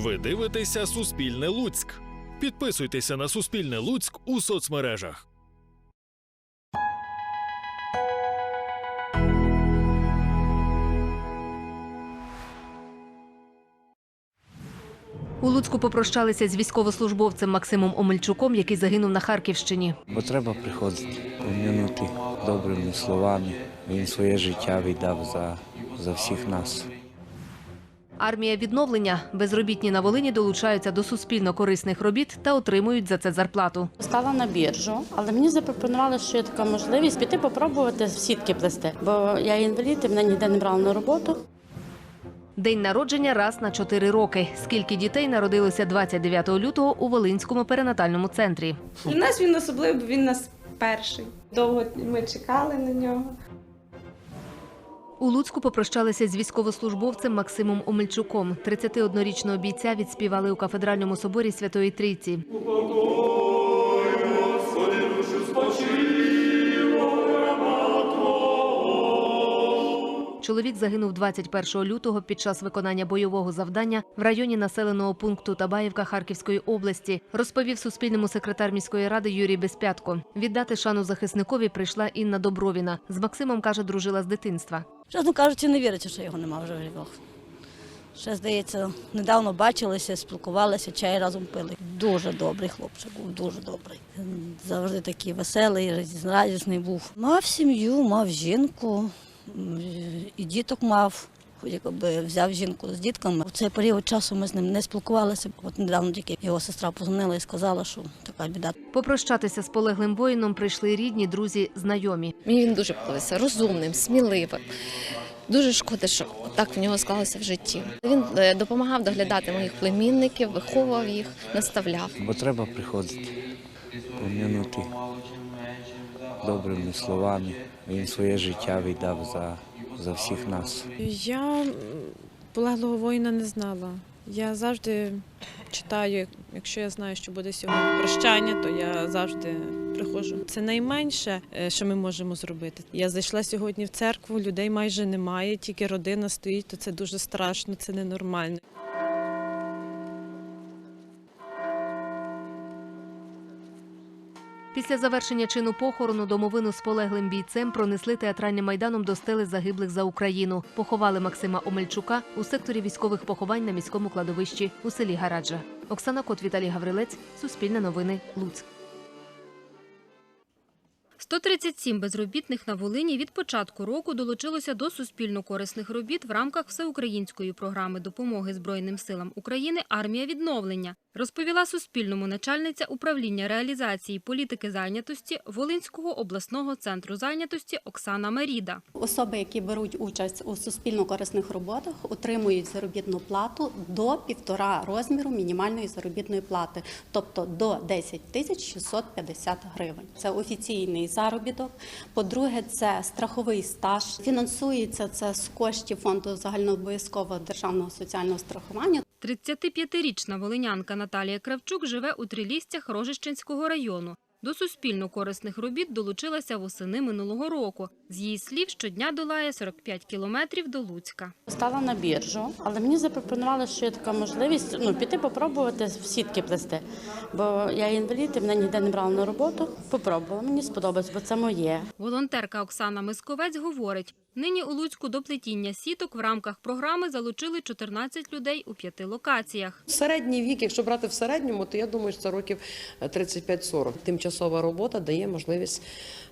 Ви дивитеся Суспільне Луцьк. Підписуйтеся на Суспільне Луцьк у соцмережах. У Луцьку попрощалися з військовослужбовцем Максимом Омельчуком, який загинув на Харківщині. Бо треба приходити, пом'янути добрими словами. Він своє життя віддав за, за всіх нас. Армія відновлення безробітні на Волині долучаються до суспільно корисних робіт та отримують за це зарплату. Стала на біржу, але мені запропонували, що є така можливість піти попробувати в сітки плести, бо я інвалід, і мене ніде не брали на роботу. День народження раз на 4 роки. Скільки дітей народилося 29 лютого у Волинському перинатальному центрі. Для нас він особливий, бо він нас перший. Довго ми чекали на нього. У Луцьку попрощалися з військовослужбовцем Максимом Омельчуком. 31-річного бійця відспівали у кафедральному соборі Святої Трійці. Чоловік загинув 21 лютого під час виконання бойового завдання в районі населеного пункту Табаївка Харківської області, розповів Суспільному секретар міської ради Юрій Безпятко. Віддати шану захисникові прийшла Інна Добровіна. З Максимом каже, дружила з дитинства. Чесно кажучи, не віриться, що його нема вже в живих. Ще, здається, недавно бачилися, спілкувалися, чай разом пили. Дуже добрий хлопчик був, дуже добрий. Завжди такий веселий, радісний був. Мав сім'ю, мав жінку, і діток мав. Хоч якби взяв жінку з дітками. В цей період часу ми з ним не спілкувалися. От недавно тільки його сестра позвонила і сказала, що така біда. Попрощатися з полеглим воїном прийшли рідні, друзі, знайомі. Мені він дуже подобається розумним, сміливим. Дуже шкода, що так в нього склалося в житті. Він е, допомагав доглядати моїх племінників, виховував їх, наставляв. Бо треба приходити, пом'янути добрими словами. Він своє життя віддав за, за всіх нас. Я полеглого воїна не знала. Я завжди читаю, якщо я знаю, що буде сьогодні прощання, то я завжди приходжу. Це найменше, е, що ми можемо зробити. Я зайшла сьогодні в церкву, людей майже немає, тільки родина стоїть, то це дуже страшно, це ненормально. Після завершення чину похорону домовину з полеглим бійцем пронесли театральним майданом до стели загиблих за Україну. Поховали Максима Омельчука у секторі військових поховань на міському кладовищі у селі Гараджа. Оксана Кот, Віталій Гаврилець, Суспільне новини, Луцьк. 137 безробітних на Волині від початку року долучилося до суспільно-корисних робіт в рамках всеукраїнської програми допомоги Збройним силам України Армія відновлення, розповіла Суспільному начальниця управління реалізації політики зайнятості Волинського обласного центру зайнятості Оксана Меріда. Особи, які беруть участь у суспільно-корисних роботах, отримують заробітну плату до півтора розміру мінімальної заробітної плати, тобто до 10 тисяч 650 гривень. Це офіційний заробіток. По-друге, це страховий стаж. Фінансується це з коштів фонду загальнообов'язкового державного соціального страхування. 35-річна волинянка Наталія Кравчук живе у Трилістях Рожищенського району. До суспільно-корисних робіт долучилася восени минулого року. З її слів, щодня долає 45 кілометрів до Луцька. Стала на біржу, але мені запропонували, що є така можливість ну, піти попробувати в сітки плести. Бо я інвалід, і мене ніде не брали на роботу. Попробувала, мені сподобалось, бо це моє. Волонтерка Оксана Мисковець говорить, нині у Луцьку до плетіння сіток в рамках програми залучили 14 людей у п'яти локаціях. Середній вік, якщо брати в середньому, то я думаю, що це років е, 35-40. Тимчасова робота дає можливість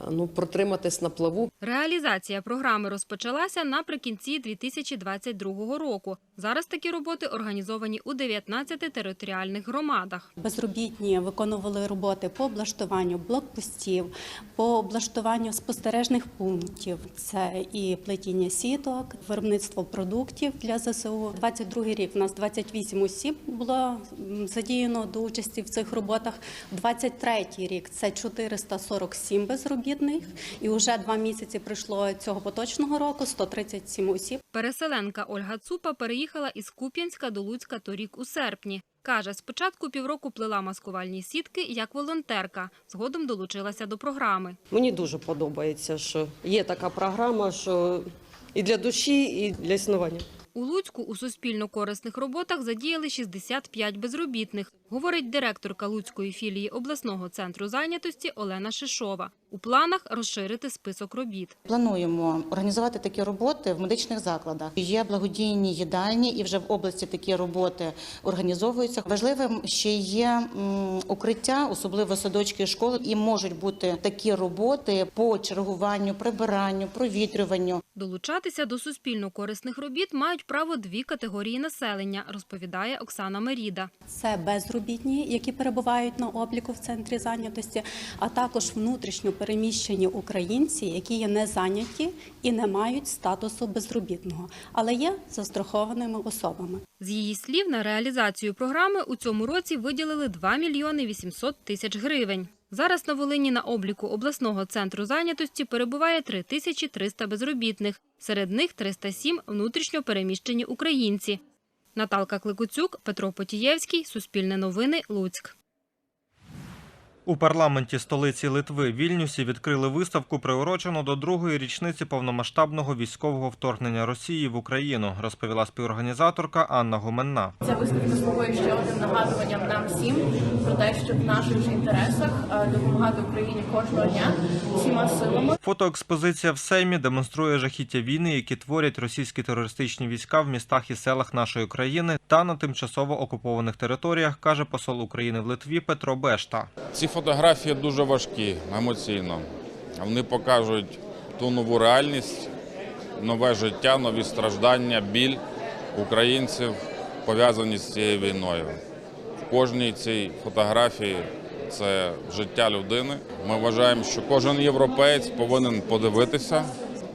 е, ну, протриматись на плаву. Реалізація програми розпочалася наприкінці 2022 року. Зараз такі роботи організовані у 19 територіальних громадах. Безробітні виконували роботи по облаштуванню блокпостів, по облаштуванню спостережних пунктів. Це і плетіння сіток, виробництво продуктів для ЗСУ. 22 рік у нас 28 осіб було задіяно до участі в цих роботах. 23 рік це 447 безробітних, і вже два місяці пройшло цього поточного року 137 осіб. Переселенка Ольга Цупа переїхала із Куп'янська до Луцька торік у серпні. Каже, спочатку півроку плела маскувальні сітки як волонтерка, згодом долучилася до програми. Мені дуже подобається, що є така програма, що і для душі, і для існування. У Луцьку у суспільно-корисних роботах задіяли 65 безробітних, говорить директорка Луцької філії обласного центру зайнятості Олена Шишова. У планах розширити список робіт. Плануємо організувати такі роботи в медичних закладах. Є благодійні їдальні, і вже в області такі роботи організовуються. Важливим ще є укриття, особливо садочки і школи, і можуть бути такі роботи по чергуванню, прибиранню, провітрюванню. Долучатися до суспільно-корисних робіт мають право дві категорії населення, розповідає Оксана Меріда. Це безробітні, які перебувають на обліку в центрі зайнятості, а також внутрішньо переміщені українці, які є незайняті і не мають статусу безробітного, але є застрахованими особами. З її слів, на реалізацію програми у цьому році виділили 2 мільйони 800 тисяч гривень. Зараз на Волині на обліку обласного центру зайнятості перебуває 3300 безробітних. Серед них 307 – внутрішньо переміщені українці. Наталка Кликуцюк, Петро Потієвський, Суспільне новини, Луцьк. У парламенті столиці Литви Вільнюсі відкрили виставку, приурочену до другої річниці повномасштабного військового вторгнення Росії в Україну, розповіла співорганізаторка Анна Гуменна. Ця виставка слугує ще одним нагадуванням нам всім про те, що в наших же інтересах е, допомагати Україні кожного дня всіма силами. Фотоекспозиція в Сеймі демонструє жахіття війни, які творять російські терористичні війська в містах і селах нашої країни та на тимчасово окупованих територіях, каже посол України в Литві Петро Бешта. Ці фотографії дуже важкі емоційно. Вони покажуть ту нову реальність, нове життя, нові страждання, біль українців пов'язані з цією війною. В кожній цій фотографії це життя людини. Ми вважаємо, що кожен європеєць повинен подивитися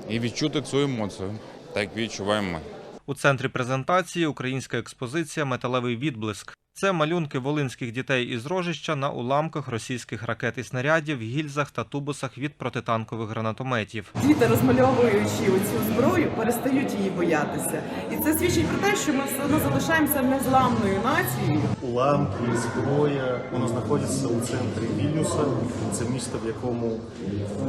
і відчути цю емоцію, так відчуваємо ми. У центрі презентації українська експозиція Металевий відблиск. Це малюнки волинських дітей із рожища на уламках російських ракет і снарядів, гільзах та тубусах від протитанкових гранатометів. Діти, розмальовуючи цю зброю, перестають її боятися. І це свідчить про те, що ми все одно залишаємося незламною нацією. Уламки, зброя, воно знаходиться у центрі Вільнюса. Це місто, в якому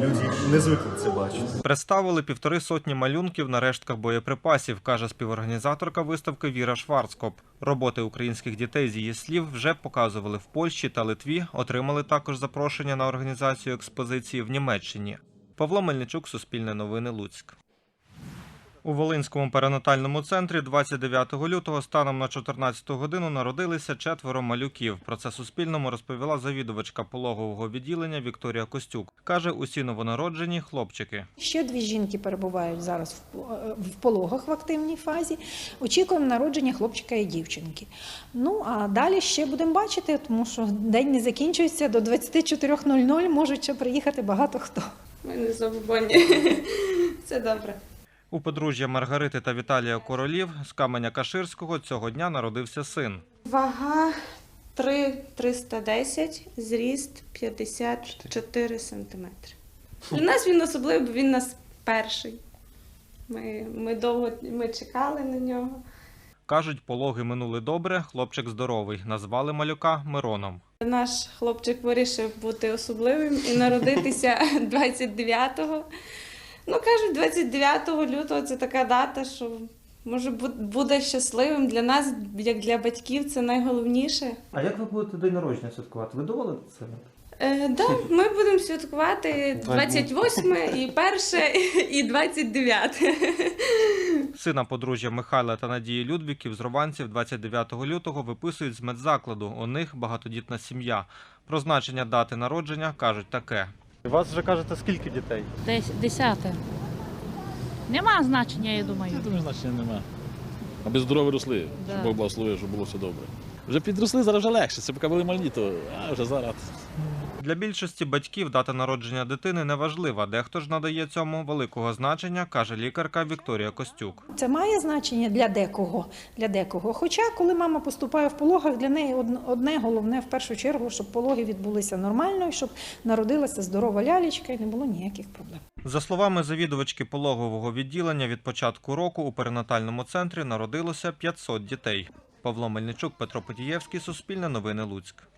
люди не звикли це бачити. Представили півтори сотні малюнків на рештках боєприпасів, каже співорганізаторка виставки Віра Шварцкоп. Роботи українських дітей з її слів вже показували в Польщі та Литві. Отримали також запрошення на організацію експозиції в Німеччині. Павло Мельничук, Суспільне новини, Луцьк. У Волинському перинатальному центрі 29 лютого станом на 14 годину народилися четверо малюків. Про це Суспільному розповіла завідувачка пологового відділення Вікторія Костюк. Каже, усі новонароджені хлопчики. Ще дві жінки перебувають зараз в- в пологах в активній фазі. Очікуємо народження хлопчика і дівчинки. Ну а далі ще будемо бачити, тому що день не закінчується. До 24.00 можуть ще приїхати багато хто. Ми не забобонні. Це добре. У подружжя Маргарити та Віталія Королів з Каменя Каширського цього дня народився син. Вага 3 310, зріст 54 сантиметри. Для нас він особливий, бо він нас перший. Ми, ми довго ми чекали на нього. Кажуть, пологи минули добре, хлопчик здоровий. Назвали малюка Мироном. Наш хлопчик вирішив бути особливим і народитися 29-го. Ну, кажуть, 29 лютого це така дата, що може бу- буде щасливим для нас, як для батьків, це найголовніше. А як ви будете день народження святкувати? Ви думали це? Е, да, ми будемо святкувати 28 і 1 і 29. Сина подружжя Михайла та Надії Людвіків з Рованців 29 лютого виписують з медзакладу. У них багатодітна сім'я. Про значення дати народження кажуть таке. У вас вже кажете, скільки дітей? Десь десяте. Нема значення, я думаю. Я думаю, значення нема. Аби здорові росли, Да. щоб Бог благословив, щоб було все добре. Вже підросли, зараз вже легше. Це поки були малі, то а вже зараз. Для більшості батьків дата народження дитини не важлива. Дехто ж надає цьому великого значення, каже лікарка Вікторія Костюк. Це має значення для декого. Для декого. Хоча, коли мама поступає в пологах, для неї одне головне в першу чергу, щоб пологи відбулися нормально, і щоб народилася здорова лялечка і не було ніяких проблем. За словами завідувачки пологового відділення, від початку року у перинатальному центрі народилося 500 дітей. Павло Мельничук, Петро Потієвський, Суспільне новини Луцьк.